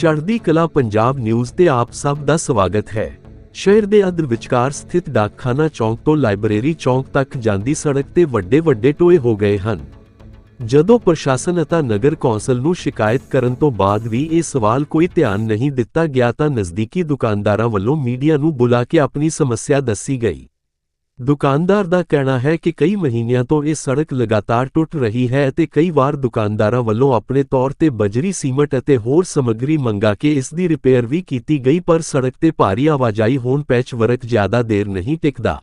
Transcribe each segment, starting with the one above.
ਚੜ੍ਹਦੀ ਕਲਾ ਪੰਜਾਬ ਨਿਊਜ਼ ਤੇ ਆਪ ਸਭ ਦਾ ਸਵਾਗਤ ਹੈ। ਸ਼ਹਿਰ ਦੇ ਅਦਰ ਵਿਚਕਾਰ ਸਥਿਤ ਡਾਕਖਾਨਾ ਚੌਂਕ ਤੋਂ ਲਾਇਬ੍ਰੇਰੀ ਚੌਂਕ ਤੱਕ ਜਾਂਦੀ ਸੜਕ ਤੇ ਵੱਡੇ ਵੱਡੇ ਟੋਏ ਹੋ ਗਏ ਹਨ। ਜਦੋਂ ਪ੍ਰਸ਼ਾਸਨ ਅਤੇ ਨਗਰ ਕੌਂਸਲ ਨੂੰ ਸ਼ਿਕਾਇਤ ਕਰਨ ਤੋਂ ਬਾਅਦ ਵੀ ਇਹ ਸਵਾਲ ਕੋਈ ਧਿਆਨ ਨਹੀਂ ਦਿੱਤਾ ਗਿਆ ਤਾਂ ਨਜ਼ਦੀਕੀ ਦੁਕਾਨਦਾਰਾਂ ਵੱਲੋਂ ਮੀਡੀਆ ਨੂੰ ਬੁਲਾ ਕੇ ਆਪਣੀ ਸਮੱਸਿਆ ਦੱਸੀ ਗਈ। ਦੁਕਾਨਦਾਰ ਦਾ ਕਹਿਣਾ ਹੈ ਕਿ ਕਈ ਮਹੀਨਿਆਂ ਤੋਂ ਇਹ ਸੜਕ ਲਗਾਤਾਰ ਟੁੱਟ ਰਹੀ ਹੈ ਅਤੇ ਕਈ ਵਾਰ ਦੁਕਾਨਦਾਰਾਂ ਵੱਲੋਂ ਆਪਣੇ ਤੌਰ ਤੇ ਬਜਰੀ, ਸੀਮਟ ਅਤੇ ਹੋਰ ਸਮੱਗਰੀ ਮੰਗਾ ਕੇ ਇਸ ਦੀ ਰਿਪੇਅਰ ਵੀ ਕੀਤੀ ਗਈ, ਪਰ ਸੜਕ ਤੇ ਭਾਰੀ ਆਵਾਜਾਈ ਹੋਣ ਪੈਚ ਵਰਕ ਜ਼ਿਆਦਾ ਦੇਰ ਨਹੀਂ ਟਿਕਦਾ।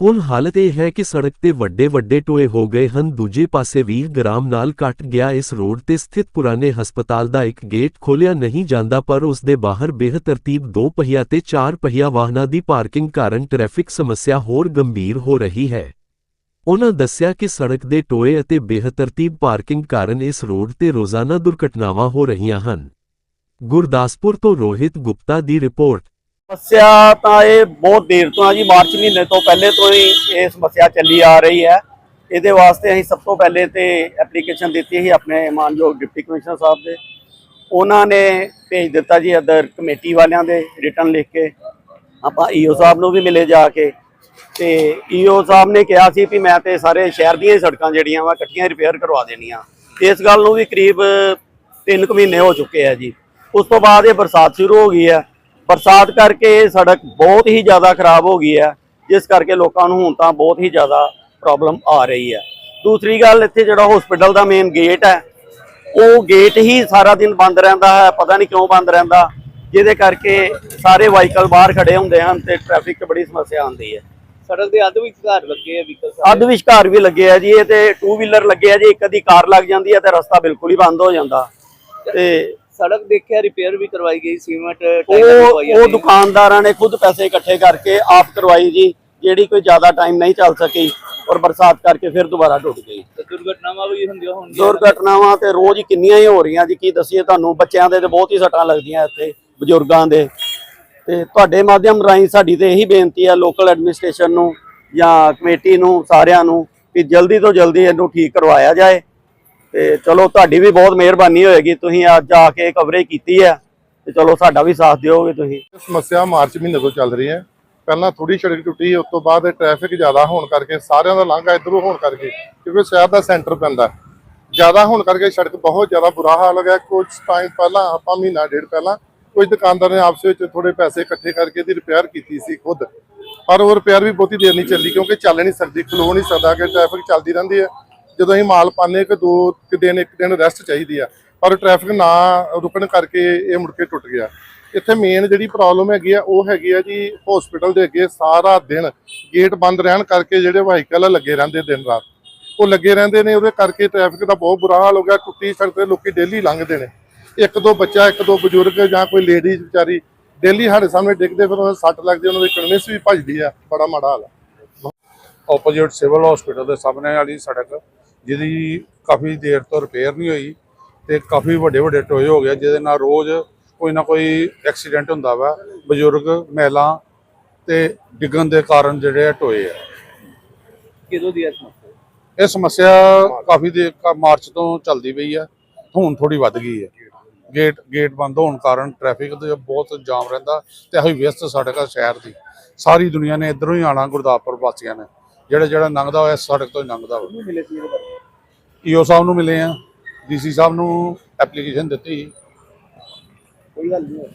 ਹੁਣ ਹਾਲਤ ਇਹ ਹੈ ਕਿ ਸੜਕ ਤੇ ਵੱਡੇ ਵੱਡੇ ਟੋਏ ਹੋ ਗਏ ਹਨ। ਦੂਜੇ ਪਾਸੇ 20 ਗ੍ਰਾਮ ਨਾਲ ਕੱਟ ਗਿਆ ਇਸ ਰੋਡ ਤੇ ਸਥਿਤ ਪੁਰਾਣੇ ਹਸਪਤਾਲ ਦਾ ਇੱਕ ਗੇਟ ਖੋਲਿਆ ਨਹੀਂ ਜਾਂਦਾ, ਪਰ ਉਸ ਦੇ ਬਾਹਰ ਬੇਹਤਰਤੀਬ ਦੋ ਪਹੀਆ ਤੇ ਚਾਰ ਪਹੀਆ ਵਾਹਨਾਂ ਦੀ ਪਾਰਕਿੰਗ ਕਾਰਨ ਟ੍ਰੈਫਿਕ ਸਮੱਸਿਆ ਹੋਰ ਗੰਭੀਰ ਹੋ ਰਹੀ ਹੈ। ਉਹਨਾਂ ਦੱਸਿਆ ਕਿ ਸੜਕ ਦੇ ਟੋਏ ਅਤੇ ਬੇਹਤਰਤੀਬ ਪਾਰਕਿੰਗ ਕਾਰਨ ਇਸ ਰੋਡ ਤੇ ਰੋਜ਼ਾਨਾ ਦੁਰਘਟਨਾਵਾਂ ਹੋ ਰਹੀਆਂ ਹਨ। ਗੁਰਦਾਸਪੁਰ ਤੋਂ ਰੋਹਿਤ ਗੁਪਤਾ ਦੀ ਰਿਪੋਰਟ। ਸਮੱਸਿਆ ਤਾਂ ਇਹ ਬਹੁਤ ਦੇਰ ਤੋਂ ਆ ਜੀ, ਮਾਰਚ ਮਹੀਨੇ ਤੋਂ ਪਹਿਲੇ ਤੋਂ ਹੀ ਇਹ ਸਮੱਸਿਆ ਚੱਲੀ ਆ ਰਹੀ ਹੈ। ਇਹਦੇ ਵਾਸਤੇ ਅਸੀਂ ਸਭ ਤੋਂ ਪਹਿਲੇ ਤੇ ਐਪਲੀਕੇਸ਼ਨ ਦਿੱਤੀ ਸੀ ਆਪਣੇ ਮਾਨਯੋਗ ਡਿਪਟੀ ਕਮਿਸ਼ਨਰ ਸਾਹਿਬ ਦੇ। ਉਹਨਾਂ ਨੇ ਭੇਜ ਦਿੱਤਾ ਜੀ ਅਦਰ ਕਮੇਟੀ ਵਾਲਿਆਂ ਦੇ ਰਿਟਰਨ ਲਿਖ ਕੇ। ਆਪਾਂ ਈਓ ਸਾਹਿਬ ਨੂੰ ਵੀ ਮਿਲੇ ਜਾ ਕੇ। ਤੇ ਈਓ ਸਾਹਿਬ ਨੇ ਕਿਹਾ ਸੀ ਵੀ ਮੈਂ ਤੇ ਸਾਰੇ ਸ਼ਹਿਰ ਦੀਆਂ ਹੀ ਸੜਕਾਂ ਜਿਹੜੀਆਂ ਵਾ, ਇਕੱਠੀਆਂ ਰਿਪੇਅਰ ਕਰਵਾ ਦੇਣੀਆਂ। ਇਸ ਗੱਲ ਨੂੰ ਵੀ ਕਰੀਬ 3 ਕੁ ਮਹੀਨੇ ਹੋ ਚੁੱਕੇ ਆ ਜੀ। ਉਸ ਤੋਂ ਬਾਅਦ ਇਹ ਬਰਸਾਤ ਸ਼ੁਰੂ ਹੋ ਗਈ ਹੈ। ਬਰਸਾਤ ਕਰਕੇ ਇਹ ਸੜਕ ਬਹੁਤ ਹੀ ਜ਼ਿਆਦਾ ਖਰਾਬ ਹੋ ਗਈ ਹੈ ਜਿਸ ਕਰਕੇ ਲੋਕਾਂ ਨੂੰ ਹੁਣ ਤਾਂ ਬਹੁਤ ਹੀ ਜ਼ਿਆਦਾ ਪ੍ਰੋਬਲਮ ਆ ਰਹੀ ਹੈ। ਦੂਸਰੀ ਗੱਲ ਇੱਥੇ ਜਿਹੜਾ ਹਸਪੀਟਲ ਦਾ ਮੇਨ ਗੇਟ ਹੈ ਉਹ ਗੇਟ ਹੀ ਸਾਰਾ ਦਿਨ ਬੰਦ ਰਹਿੰਦਾ ਹੈ ਪਤਾ ਨਹੀਂ ਕਿਉਂ ਬੰਦ ਰਹਿੰਦਾ ਜਿਹਦੇ ਕਰਕੇ ਸਾਰੇ ਵਾਹੀਕਲ ਬਾਹਰ ਖੜੇ ਹੁੰਦੇ ਹਨ ਤੇ ਟ੍ਰੈਫਿਕ 'ਚ ਬੜੀ ਸਮੱਸਿਆ ਆਉਂਦੀ ਹੈ। ਸੜਕ ਦੇ ਅੱਧ ਵਿੱਚ ਘਰ ਲੱਗੇ ਆ ਵਹੀਕਲ ਅੱਧ ਵਿਚਕਾਰ ਵੀ ਲੱਗੇ ਆ ਜੀ ਇਹ ਤੇ ਟੂ ਵੀਲਰ ਲੱਗੇ ਆ ਜੀ ਇੱਕ ਅੱਧੀ ਕਾਰ ਲੱਗ ਜਾਂਦੀ ਹੈ ਤੇ ਰਸਤਾ ਬਿਲਕੁਲ ਹੀ ਬੰਦ ਹੋ ਜਾਂਦਾ। ਤੇ ਸੜਕ ਦੇਖਿਆ ਰਿਪੇਅਰ ਵੀ ਕਰਵਾਈ ਗਈ ਸੀਮੈਂਟ ਉਹ ਉਹ ਦੁਕਾਨਦਾਰਾਂ ਨੇ ਖੁਦ ਪੈਸੇ ਇਕੱਠੇ ਕਰਕੇ ਆਪ ਕਰਵਾਈ ਜੀ ਜਿਹੜੀ ਕੋਈ ਜ਼ਿਆਦਾ ਟਾਈਮ ਨਹੀਂ ਚੱਲ ਸਕੀ ਔਰ ਬਰਸਾਤ ਕਰਕੇ ਫਿਰ ਦੁਬਾਰਾ ਟੁੱਟ ਗਈ। ਦੁਰਘਟਨਾਵਾਂ ਵੀ ਹੁੰਦੀਆਂ ਹੋਣਗੀਆਂ। ਦੁਰਘਟਨਾਵਾਂ ਤੇ ਰੋਜ਼ ਕਿੰਨੀਆਂ ਹੀ ਹੋ ਰਹੀਆਂ ਜੀ ਕੀ ਦੱਸੀਏ ਤੁਹਾਨੂੰ ਬੱਚਿਆਂ ਦੇ ਤੇ ਬਹੁਤ ਹੀ ਸੱਟਾਂ ਲੱਗਦੀਆਂ ਇੱਥੇ ਬਜ਼ੁਰਗਾਂ ਦੇ। ਤੇ ਤੁਹਾਡੇ ਮਾਧਿਅਮ ਰਾਹੀਂ ਸਾਡੀ ਤੇ ਇਹੀ ਬੇਨਤੀ ਹੈ ਲੋਕਲ ਐਡਮਿਨਿਸਟ੍ਰੇਸ਼ਨ ਨੂੰ ਜਾਂ ਕਮੇਟੀ ਨੂੰ ਸਾਰਿਆਂ ਨੂੰ ਕਿ ਜਲਦੀ ਤੋਂ ਜਲਦੀ ਇਹਨੂੰ ਠੀਕ ਕਰਵਾਇਆ ਜਾਏ। ਤੇ ਚਲੋ ਤੁਹਾਡੀ ਵੀ ਬਹੁਤ ਮਿਹਰਬਾਨੀ ਹੋਏਗੀ, ਤੁਸੀਂ ਅੱਜ ਆ ਕੇ ਕਵਰੇਜ ਕੀਤੀ ਹੈ, ਤੇ ਚਲੋ ਸਾਡਾ ਵੀ ਸਾਥ ਦਿਓਗੇ ਤੁਸੀਂ। ਸਮੱਸਿਆ ਮਾਰਚ ਮਹੀਨੇ ਤੋਂ ਚੱਲ ਰਹੀ ਹੈ। ਪਹਿਲਾਂ ਥੋੜੀ ਸੜਕ ਟੁੱਟੀ ਉਸ ਤੋਂ ਬਾਅਦ ਟ੍ਰੈਫਿਕ ਜ਼ਿਆਦਾ ਹੋਣ ਕਰਕੇ, ਸਾਰਿਆਂ ਦਾ ਲਾਂਘਾ ਇਧਰੋਂ ਹੋਣ ਕਰਕੇ, ਕਿਉਂਕਿ ਸ਼ਹਿਰ ਦਾ ਸੈਂਟਰ ਪੈਂਦਾ। ਜ਼ਿਆਦਾ ਹੋਣ ਕਰਕੇ ਸੜਕ ਬਹੁਤ ਜ਼ਿਆਦਾ ਬੁਰਾ ਹਾਲ ਹੋ ਗਿਆ। ਕੁਝ ਟਾਈਮ ਪਹਿਲਾਂ, ਆਪਾਂ ਮਹੀਨਾ ਡੇਢ ਪਹਿਲਾਂ ਕੁਝ ਦੁਕਾਨਦਾਰ ਨੇ ਆਪਸ ਵਿੱਚ ਥੋੜੇ ਪੈਸੇ ਇਕੱਠੇ ਕਰਕੇ ਇਹਦੀ ਰਿਪੇਅਰ ਕੀਤੀ ਸੀ ਖੁਦ। ਪਰ ਉਹ ਰਿਪੇਅਰ ਵੀ ਬਹੁਤੀ ਦੇਰ ਨਹੀਂ ਚੱਲੀ, ਕਿਉਂਕਿ ਚੱਲ ਨਹੀਂ ਸਕਦੀ, ਖਲੋ ਨਹੀਂ ਸਕਦਾ ਕਿ ਟ੍ਰੈਫਿਕ ਚੱਲਦੀ ਰਹਿੰਦੀ ਹੈ। ਜਦੋਂ ਅਸੀਂ ਮਾਲ ਪਾਣੇ ਕਿ ਦੋ ਕੁ ਦਿਨ, ਇੱਕ ਦਿਨ ਰੈਸਟ ਚਾਹੀਦੀ ਆ। ਪਰ ਟ੍ਰੈਫਿਕ ਨਾ ਰੁਕਣ ਕਰਕੇ ਇਹ ਮੁੜ ਕੇ ਟੁੱਟ ਗਿਆ। ਇੱਥੇ ਮੇਨ ਜਿਹੜੀ ਪ੍ਰੋਬਲਮ ਹੈਗੀ ਆ, ਉਹ ਹੈਗੀ ਆ ਜੀ ਹਸਪੀਟਲ ਦੇ ਅੱਗੇ ਸਾਰਾ ਦਿਨ ਗੇਟ ਬੰਦ ਰਹਿਣ ਕਰਕੇ ਜਿਹੜੇ ਵਾਹੀਕਲ ਲੱਗੇ ਰਹਿੰਦੇ ਦਿਨ ਰਾਤ। ਉਹ ਲੱਗੇ ਰਹਿੰਦੇ ਨੇ, ਉਹਦੇ ਕਰਕੇ ਟ੍ਰੈਫਿਕ ਦਾ ਬਹੁਤ ਬੁਰਾ ਹਾਲ ਹੋ ਗਿਆ। ਟੁੱਟੀ ਸੜਕ ਤੇ ਲੋਕੀ ਡੇਲੀ ਲੰਘਦੇ ਨੇ। ਇੱਕ ਦੋ ਬੱਚਾ, ਇੱਕ ਦੋ ਬਜ਼ੁਰਗ ਜਾਂ ਕੋਈ ਲੇਡੀਜ਼ ਵਿਚਾਰੀ ਡੇਲੀ ਸਾਡੇ ਸਾਹਮਣੇ ਡਿੱਗਦੇ, ਫਿਰ ਉਹਨਾਂ ਦੇ ਸੱਟ ਲੱਗਦੀ, ਉਹਨਾਂ ਦੀ ਕਨਵਿੰਸ ਵੀ ਭੱਜਦੀ ਆ। ਬੜਾ ਮਾੜਾ ਹਾਲ ਆ। ਆਪੋਜ਼ਿਟ ਸਿਵਲ ਹਸਪੀਟਲ ਦੇ ਸਾਹਮਣੇ ਵਾਲੀ ਸੜਕ। ਜਿਹਦੀ ਕਾਫੀ ਦੇਰ ਤੋਂ ਰਿਪੇਅਰ ਨਹੀਂ ਹੋਈ ਤੇ ਕਾਫੀ ਵੱਡੇ ਵੱਡੇ ਟੋਏ ਹੋ ਗਏ ਜਿਹਦੇ ਨਾਲ ਰੋਜ਼ ਕੋਈ ਨਾ ਕੋਈ ਐਕਸੀਡੈਂਟ ਹੁੰਦਾ ਵਾ ਬਜ਼ੁਰਗ ਮਹਿਲਾ ਤੇ ਡਿੱਗਣ ਦੇ ਕਾਰਨ ਜਿਹੜੇ ਆ ਟੋਏ ਆ। ਕਿਦੋਂ ਦੀ ਸਮੱਸਿਆ? ਇਹ ਸਮੱਸਿਆ ਕਾਫੀ ਕਾ ਮਾਰਚ ਤੋਂ ਚੱਲਦੀ ਪਈ ਆ ਹੁਣ ਥੋੜੀ ਵੱਧ ਗਈ ਹੈ ਗੇਟ ਗੇਟ ਬੰਦ ਹੋਣ ਕਾਰਨ ਟ੍ਰੈਫਿਕ ਦਾ ਬਹੁਤ ਜਾਮ ਰਹਿੰਦਾ ਤੇ ਵਿਅਸਤ ਸੜਕ ਆ ਸ਼ਹਿਰ ਦੀ। ਸਾਰੀ ਦੁਨੀਆ ਨੇ ਇਧਰੋਂ ਹੀ ਆਣਾ ਗੁਰਦਾਸਪੁਰ ਵਾਸੀਆਂ ਨੇ। ਜਿਹੜਾ ਜਿਹੜਾ ਲੰਘਦਾ ਹੋਇਆ ਸੜਕ ਤੋਂ ਹੀ ਲੰਘਦਾ ਵਾ ਮਿਲੇ ਸੀ ਇਹਦੇ ਬਾਰੇ ਈਓ ਸਾਹਿਬ ਨੂੰ ਮਿਲੇ ਆ, ਡੀਸੀ ਸਾਹਿਬ ਨੂੰ ਐਪਲੀਕੇਸ਼ਨ ਦਿੱਤੀ ਕੋਈ ਗੱਲ ਨਹੀਂ ਹੋਈ।